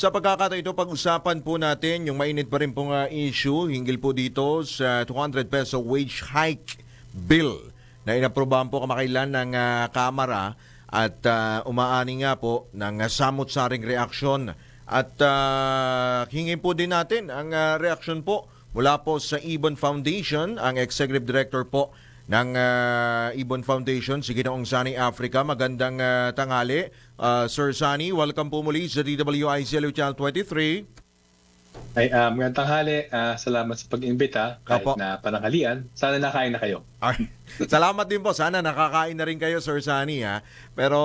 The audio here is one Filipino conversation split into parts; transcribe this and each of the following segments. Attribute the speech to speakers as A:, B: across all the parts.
A: Sa pagkakataon ito, pag-usapan po natin yung mainit pa rin pong ah, issue hinggil po dito sa 200 peso wage hike bill na inaprobahan po kamakailan ng ah, Kamara at ah, umaani nga po ng ah, samot-saring reaksyon. At ah, hingin po din natin ang ah, reaksyon po mula po sa Ibon Foundation, ang Executive Director po ng ah, Ibon Foundation, si Ginoong Sani Africa. Magandang ah, tanghali. Ah, Sir Sani, welcome po muli sa DWIC Channel 23.
B: Ay, um, ngayong tanghali, ah, salamat sa pag-imbita kahit
A: Apo.
B: na panangalian. Sana nakain na kayo.
A: Ay, salamat din po. Sana nakakain na rin kayo, Sir Sani. Ha? Pero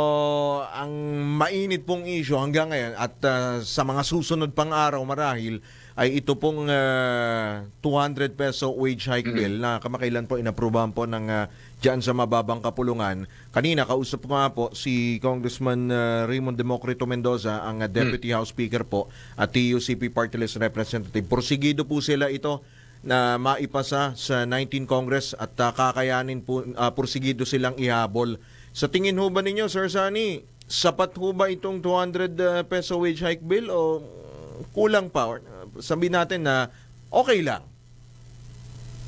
A: ang mainit pong issue hanggang ngayon at ah, sa mga susunod pang araw marahil ay ito pong ah, 200 peso wage hike bill na kamakailan po inaprubahan po ng uh, dyan sa mababang kapulungan. Kanina, kausap ko nga po si Congressman ah, Raymond Democrito Mendoza, ang ah, Deputy House Speaker po at TUCP Party List Representative. Porsigido po sila ito na maipasa sa 19 Congress at uh, kakayanin po, uh, porsigido silang ihabol. Sa tingin ho ba ninyo, Sir Sani, sapat ho ba itong 200 uh, peso wage hike bill o mm, kulang pa? Or, uh, sabihin natin na okay lang.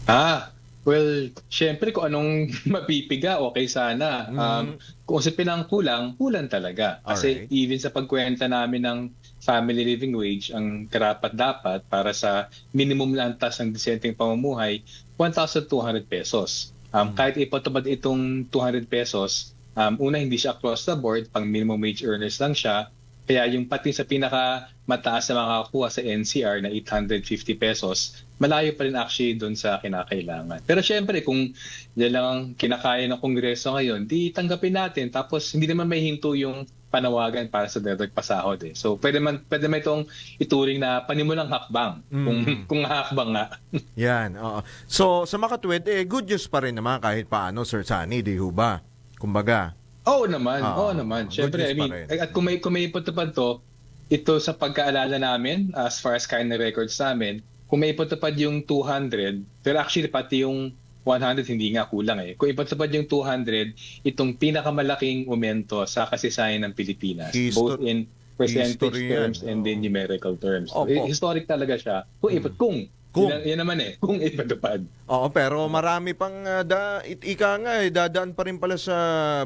B: Ah, well, syempre kung anong mapipiga, okay sana.
A: Mm.
B: Um, kung usapin ang kulang, kulang talaga. Kasi
A: Alright.
B: even sa pagkwenta namin ng family living wage, ang karapat dapat para sa minimum lantas ng disenteng pamumuhay, 1,200 pesos. Um, Kahit ipatupad itong 200 pesos, um, una hindi siya across the board, pang minimum wage earners lang siya. Kaya yung pati sa pinaka mataas na makakakuha sa NCR na 850 pesos, malayo pa rin actually doon sa kinakailangan. Pero syempre, kung yan lang ang kinakaya ng Kongreso ngayon, di tanggapin natin. Tapos hindi naman may hinto yung panawagan para sa dagdag pasahod. Eh. So pwede man, pwede man itong ituring na panimulang hakbang. Kung,
A: Mm.
B: kung hakbang nga.
A: Yan, oo. So, sa makatwid, eh, good news pa rin naman kahit paano, Sir Sani, di ho ba? Kumbaga,
B: Oo naman,
A: Ah,
B: oo naman.
A: good
B: Syempre,
A: news
B: I mean, at kung may, kung may ipatupad to, ito sa pagkaalala namin, as far as kind na records namin, kung may ipatupad yung 200, pero actually pati yung 100 hindi nga kulang eh. Kung ipatupad yung 200, itong pinakamalaking momento sa kasaysayan ng Pilipinas.
A: Histo-
B: both in percentage
A: history yan.
B: terms and then numerical terms.
A: Opo.
B: historic talaga siya. Kung ipat, kung.
A: Kung.
B: Yan, yan naman eh, kung ipatupad.
A: Oo, pero marami pang uh, da, it, ika nga eh, dadaan pa rin pala sa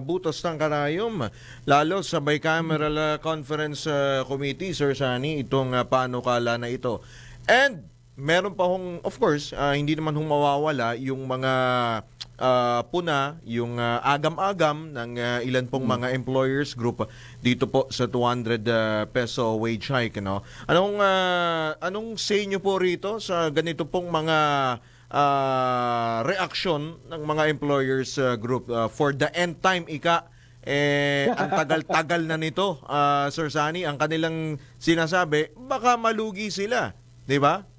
A: butas ng karayom. Lalo sa bicameral uh, conference uh, committee, Sir Sani, itong uh, panukala na ito. And meron pa hong, of course, uh, hindi naman hong mawawala yung mga uh, puna, yung uh, agam-agam ng uh, ilan pong mga employers group dito po sa 200 uh, peso wage hike. No? Anong, uh, anong say nyo po rito sa ganito pong mga uh, reaksyon ng mga employers uh, group uh, for the end time ika eh ang tagal-tagal na nito uh, Sir Sani ang kanilang sinasabi baka malugi sila di ba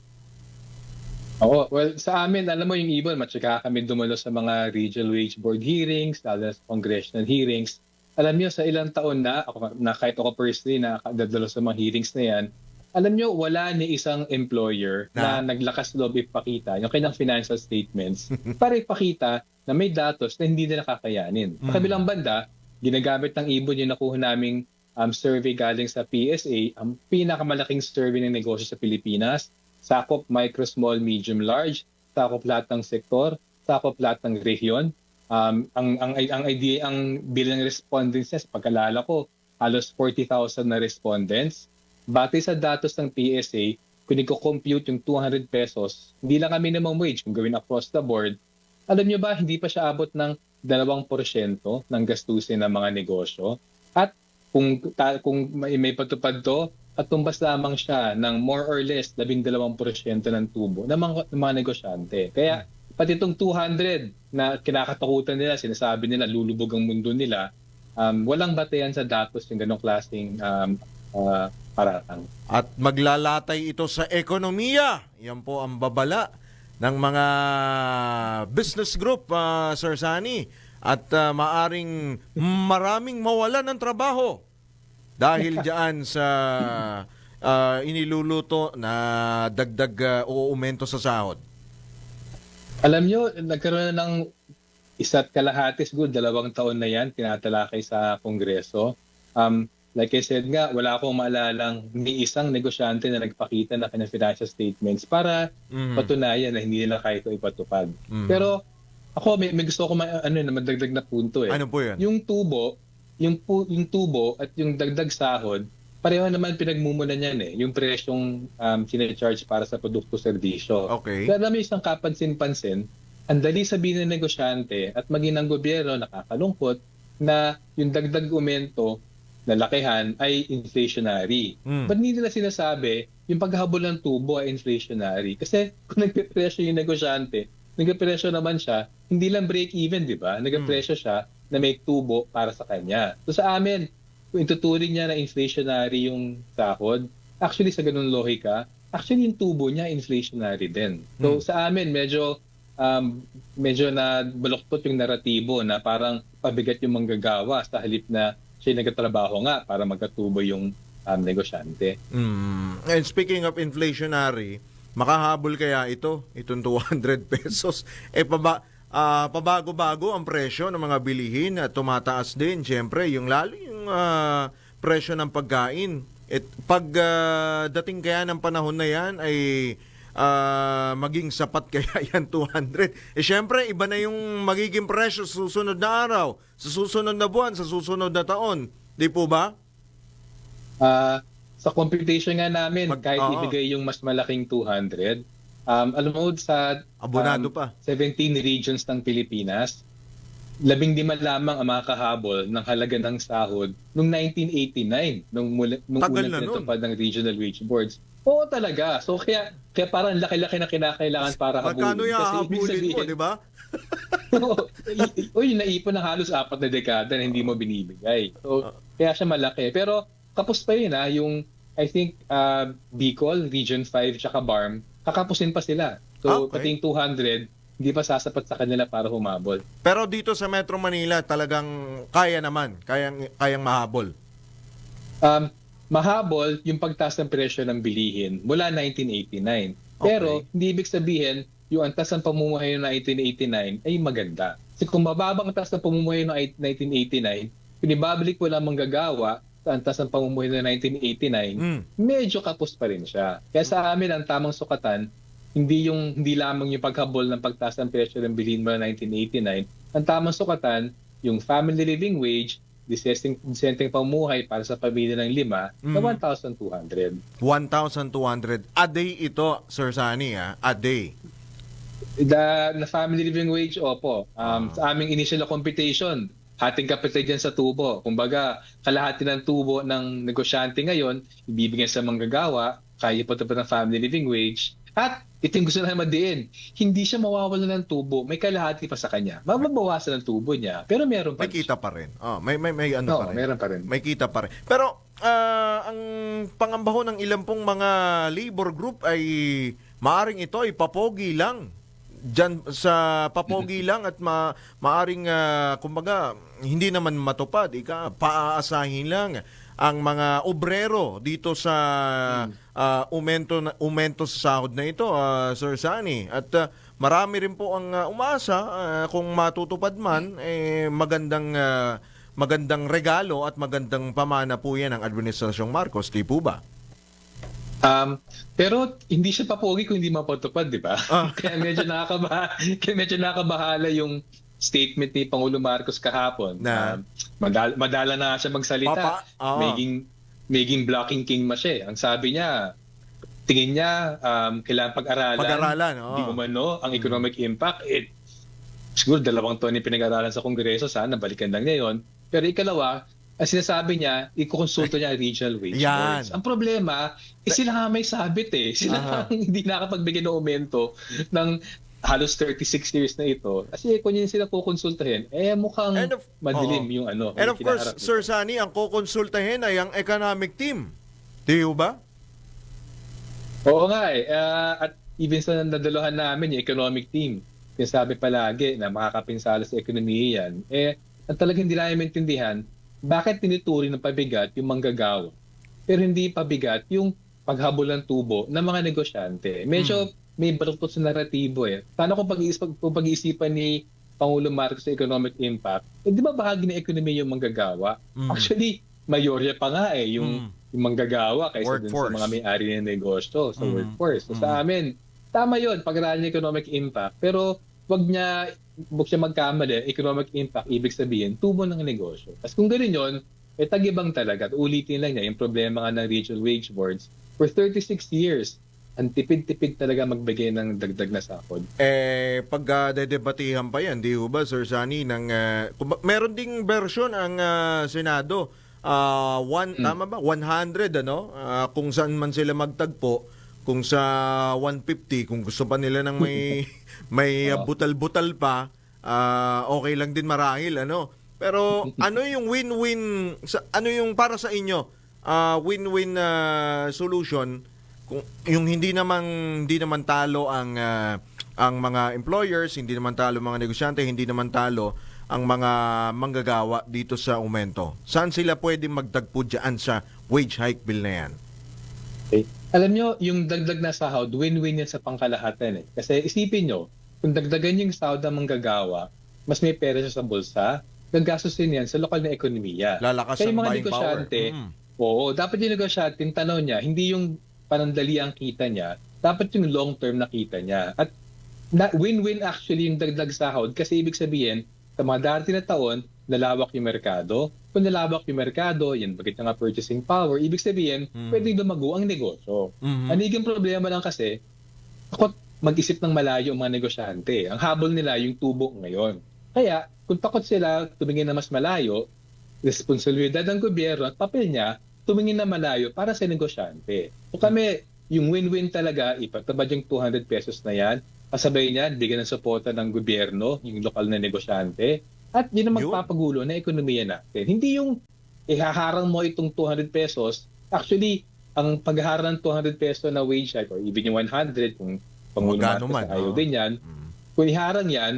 B: Oo, well, sa amin, alam mo yung ibon, matsaka kami dumalo sa mga regional wage board hearings, lalo sa congressional hearings. Alam nyo, sa ilang taon na, ako, na kahit ako personally na dadalo sa mga hearings na yan, alam nyo, wala ni isang employer
A: Na?
B: na, naglakas loob ipakita yung kanyang financial statements para ipakita na may datos na hindi nila kakayanin. Sa kabilang banda, ginagamit ng ibon yung nakuha naming um, survey galing sa PSA, ang pinakamalaking survey ng negosyo sa Pilipinas, sakop micro, small, medium, large, sakop lahat ng sektor, sakop lahat ng rehiyon. Um, ang, ang, ang idea, ang bilang respondents pagkalala ko, halos 40,000 na respondents. Base sa datos ng PSA, kung i-compute yung 200 pesos, hindi lang kami minimum wage, kung gawin across the board, alam nyo ba, hindi pa siya abot ng 2% ng gastusin ng mga negosyo. At kung, ta, kung may, may patupad to, at tumbas lamang siya ng more or less 12% ng tubo ng mga, ng mga negosyante. Kaya pati itong 200 na kinakatakutan nila, sinasabi nila lulubog ang mundo nila, um, walang batayan sa datos yung ganong klaseng um, uh, paratang.
A: at maglalatay ito sa ekonomiya yan po ang babala ng mga business group uh, Sir Sani at uh, maaring maraming mawalan ng trabaho dahil diyan sa uh, iniluluto na dagdag uh, o aumento sa sahod.
B: Alam nyo, nagkaroon na ng isa't kalahati, siguro dalawang taon na yan, tinatalakay sa Kongreso. Um, like I said nga, wala akong maalalang ni isang negosyante na nagpakita na kanyang financial statements para
A: Mm.
B: patunayan na hindi nila kaya ito ipatupad.
A: Mm.
B: Pero ako may, may gusto ko ma, ano na madagdag na punto eh.
A: Ano po yan?
B: Yung tubo, yung pu- yung tubo at yung dagdag sahod, pareho naman pinagmumulan yan eh. Yung presyong um, sinecharge para sa produkto serbisyo.
A: Okay.
B: Kaya alam isang kapansin-pansin, ang dali sabihin ng negosyante at maging ng gobyerno nakakalungkot na yung dagdag aumento na lakihan ay inflationary.
A: Mm.
B: Ba't hindi nila sinasabi yung paghabol ng tubo ay inflationary? Kasi kung nagpipresyo yung negosyante, nagpipresyo naman siya, hindi lang break-even, di ba? Nagpipresyo siya na may tubo para sa kanya. So sa amin, kung ituturing niya na inflationary yung sahod, actually sa ganun lohika, actually yung tubo niya inflationary din. So
A: Hmm.
B: sa amin, medyo um, medyo na baluktot yung naratibo na parang pabigat yung manggagawa sa halip na siya nagtatrabaho nga para magkatubo yung um, negosyante.
A: Mm. And speaking of inflationary, makahabol kaya ito, itong 200 pesos. Eh paba, ah, pabago-bago ang presyo ng mga bilihin at tumataas din, syempre, yung lalo yung ah, presyo ng pagkain. At pag ah, dating kaya ng panahon na yan ay ah, maging sapat kaya yan 200. Eh syempre, iba na yung magiging presyo sa susunod na araw, sa susunod na buwan, sa susunod na taon. Di po ba?
B: Ah, sa computation nga namin,
A: Mag-
B: kahit
A: oo.
B: ibigay yung mas malaking 200, um, alam mo sa
A: Abonado
B: um,
A: pa.
B: 17 regions ng Pilipinas, labing lima lamang ang makakahabol ng halaga ng sahod noong 1989, nung, mula, nung
A: Tagal
B: unang
A: na
B: ng regional wage boards. Oo talaga. So kaya kaya parang laki-laki na kinakailangan para habulin.
A: Magkano yung hahabulin mo, di ba?
B: Uy, naipon ng halos apat na dekada na hindi mo binibigay.
A: Ah.
B: So, kaya siya malaki. Pero, kapos pa yun ha, yung, I think, uh, Bicol, Region 5, tsaka BARM, kakapusin pa sila. So,
A: Okay.
B: pati yung 200, hindi pa sasapat sa kanila para humabol.
A: Pero dito sa Metro Manila, talagang kaya naman. Kayang, kayang mahabol.
B: Um, mahabol yung pagtaas ng presyo ng bilihin mula 1989. Pero, hindi ibig sabihin, yung antas ng pamumuhay noong 1989 ay maganda. Kasi kung mababang antas ng pamumuhay noong 1989, pinibabalik lang manggagawa antas ng pamumuhay noong 1989,
A: Mm.
B: medyo kapos pa rin siya. Kaya sa amin, ang tamang sukatan, hindi yung hindi lamang yung paghabol ng pagtaas ng presyo ng bilihin mula 1989. Ang tamang sukatan, yung family living wage, disenteng, disenteng pamuhay para sa pamilya ng lima, na
A: Mm.
B: 1,200.
A: 1,200. A day ito, Sir Sani, ah. A day.
B: The, na family living wage, opo. Um,
A: Ah.
B: Sa aming initial na computation, hating kapital dyan sa tubo. Kumbaga, kalahati ng tubo ng negosyante ngayon, ibibigyan sa manggagawa, kaya pa ng family living wage. At ito yung gusto namin madiin, hindi siya mawawala ng tubo, may kalahati pa sa kanya. Mababawasan ng tubo niya, pero meron pa
A: May kita pa rin. Oh, may, may, may ano
B: No,
A: pa rin.
B: meron pa rin.
A: May kita pa rin. Pero, ah, ang pangambaho ng ilang pong mga labor group ay maaring ito ay papogi lang. Diyan sa papogi lang at ma, maaring, ah, kumbaga, hindi naman matupad. Ika, paaasahin lang ang mga obrero dito sa ah, umento na, umento sa sahod na ito, ah, Sir Sani. At ah, marami rin po ang ah, umasa ah, kung matutupad man eh magandang ah, magandang regalo at magandang pamana po yan ng Administrasyong Marcos, di po ba?
B: Um, pero hindi siya papogi kung hindi mapatupad, di ba?
A: Ah.
B: kaya medyo nakakabahala, kaya medyo nakakabahala yung statement ni Pangulo Marcos kahapon.
A: Na-
B: Um, madala, madala na siya magsalita.
A: Papa, oo.
B: Maging, maging blocking king ma siya. eh. Ang sabi niya, tingin niya, um, kailangan pag-aralan.
A: Pag-aralan, oo.
B: Hindi umano, ang economic impact, it, siguro dalawang taon yung pinag-aralan sa Kongreso, sana balikan lang niya yun. Pero ikalawa, ang sinasabi niya, ikukonsulto niya regional wage
A: Yan.
B: boards. Ang problema, eh, sila nga may sabit eh. Sila
A: Aha.
B: nga hindi nakapagbigay ng aumento ng halos 36 years na ito. Kasi kung yun sila kukonsultahin, eh mukhang
A: And of-
B: madilim
A: oo.
B: yung ano.
A: And
B: yung
A: of course,
B: kinaharap nila.
A: Sir Sani, ang kukonsultahin ay ang economic team. Di ba?
B: Oo nga eh. Ah, at even sa nadalohan namin, yung economic team, sinasabi palagi na makakapinsala sa ekonomiya yan, eh, ang talagang hindi namin maintindihan, bakit tinuturing ng pabigat yung manggagawa, pero hindi pabigat yung paghabol ng tubo ng mga negosyante. Medyo may baluktot sa naratibo eh. Paano kung pag-iisip, kung pag-iisipan ni Pangulo Marcos sa economic impact, eh di ba bahagi ng ekonomiya yung manggagawa?
A: Mm.
B: Actually, mayorya pa nga eh, yung, yung manggagawa kaysa dun sa
A: Workforce.
B: mga may-ari ng negosyo sa
A: Mm.
B: workforce. So, sa amin, tama yun, pag-aralan niya economic impact, pero wag niya, wag siya magkamali, economic impact, ibig sabihin, tubo ng negosyo. Tapos kung gano'n yun, eh tagibang talaga. At ulitin lang niya, yung problema nga ng regional wage boards, for 36 years, ang tipid-tipid talaga magbigay ng dagdag na sahod.
A: Eh, pag uh, dedebatihan pa yan, di ho ba, Sir Sani, ng, kumba- meron ding version ang ah, Senado. Ah, one, Tama ba? 100, ano? Ah, kung saan man sila magtagpo, kung sa 150, kung gusto pa nila ng may, may butal-butal pa, ah, okay lang din marahil, ano? Pero ano yung win-win, sa, ano yung para sa inyo, ah, win-win ah, solution kung yung hindi naman hindi naman talo ang ah, ang mga employers, hindi naman talo ang mga negosyante, hindi naman talo ang mga manggagawa dito sa aumento. Saan sila pwedeng magtagpo diyan sa wage hike bill na yan?
B: Okay? Alam nyo, yung dagdag na sahod, win-win yan sa pangkalahatan eh. Kasi isipin nyo, kung dagdagan yung sahod ng manggagawa, mas may pera siya sa bulsa, gagastusin yan sa lokal na ekonomiya.
A: Lalakas
B: Kaya yung mga
A: buying power.
B: negosyante,
A: Mm.
B: Oo, dapat yung negosyante, yung tanaw niya, hindi yung panandali ang kita niya, dapat yung long-term na kita niya. At na, win-win actually yung dagdag sahod kasi ibig sabihin, sa mga darating na taon, nalawak yung merkado. Kung nalawak yung merkado, yan bagit na nga purchasing power, ibig sabihin,
A: Mhm.
B: pwedeng lumago ang negosyo.
A: Mhm.
B: Ang naging problema lang kasi, takot mag-isip ng malayo ang mga negosyante. Ang habol nila yung tubo ngayon. Kaya, kung takot sila tumingin na mas malayo, responsibilidad ng gobyerno at papel niya, tumingin na malayo para sa negosyante. So kami, yung win-win talaga, ipatabad yung 200 pesos na yan, kasabay niyan, bigyan ng suporta ng gobyerno, yung lokal na negosyante, at yun ang magpapagulo na ekonomiya natin. Hindi yung ihaharang mo itong 200 pesos, actually, ang paghaharang ng 200 peso na wage hike, or even yung 100, kung Pangulo Marcos
A: man,
B: ayaw
A: oo.
B: din yan,
A: Mm.
B: kung iharang yan,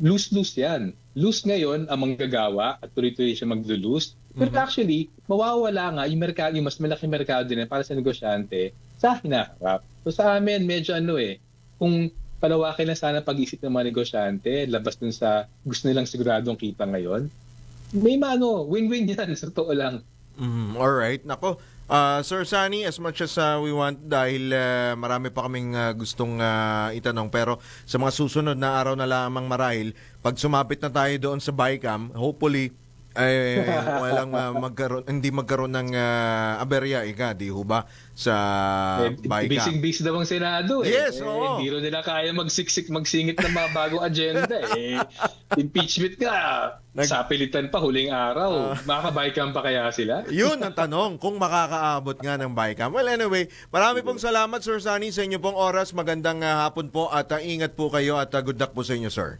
B: lose-lose yan. Lose ngayon ang manggagawa at tuloy-tuloy siya maglo-lose. Pero
A: Mhm.
B: actually, mawawala nga yung merkado, yung mas malaking merkado din para sa negosyante sa hinaharap. So sa amin, medyo ano eh, kung palawakin lang sana pag-isip ng mga negosyante, labas dun sa gusto nilang siguradong kita ngayon, may maano, win-win yan, sa totoo lang.
A: Mhm. All right. Nako. Ah, Sir Sunny, as much as ah, we want dahil ah, marami pa kaming ah, gustong ah, itanong pero sa mga susunod na araw na lamang marahil, pag sumapit na tayo doon sa Bicam, hopefully eh walang ah, magkaroon hindi magkaroon ng ah, aberya ika, di ho ba sa
B: Eh,
A: Bicam.
B: Busy-busy daw ang Senado eh.
A: Yes,
B: eh,
A: oo.
B: Hindi rin nila kaya magsiksik, magsingit ng mga bagong agenda eh. Impeachment ka,
A: Nag-
B: sapilitan pa huling araw. Makakabaykan pa kaya sila?
A: Yun ang tanong, kung makakaabot nga ng Bicam. Well, anyway, marami pong salamat, Sir Sunny, sa inyo pong oras. Magandang ah, hapon po at ah, ingat po kayo at ah, good luck po sa inyo, sir.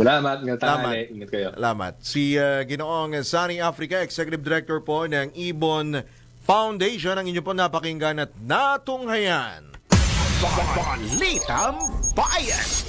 B: Salamat, ng
A: Salamat.
B: tanghali. Ingat kayo.
A: Salamat. Si uh, Ginoong Sunny Africa, Executive Director po ng Ibon Foundation, ang inyo po napakinggan at natunghayan.
C: Balitang Bayan!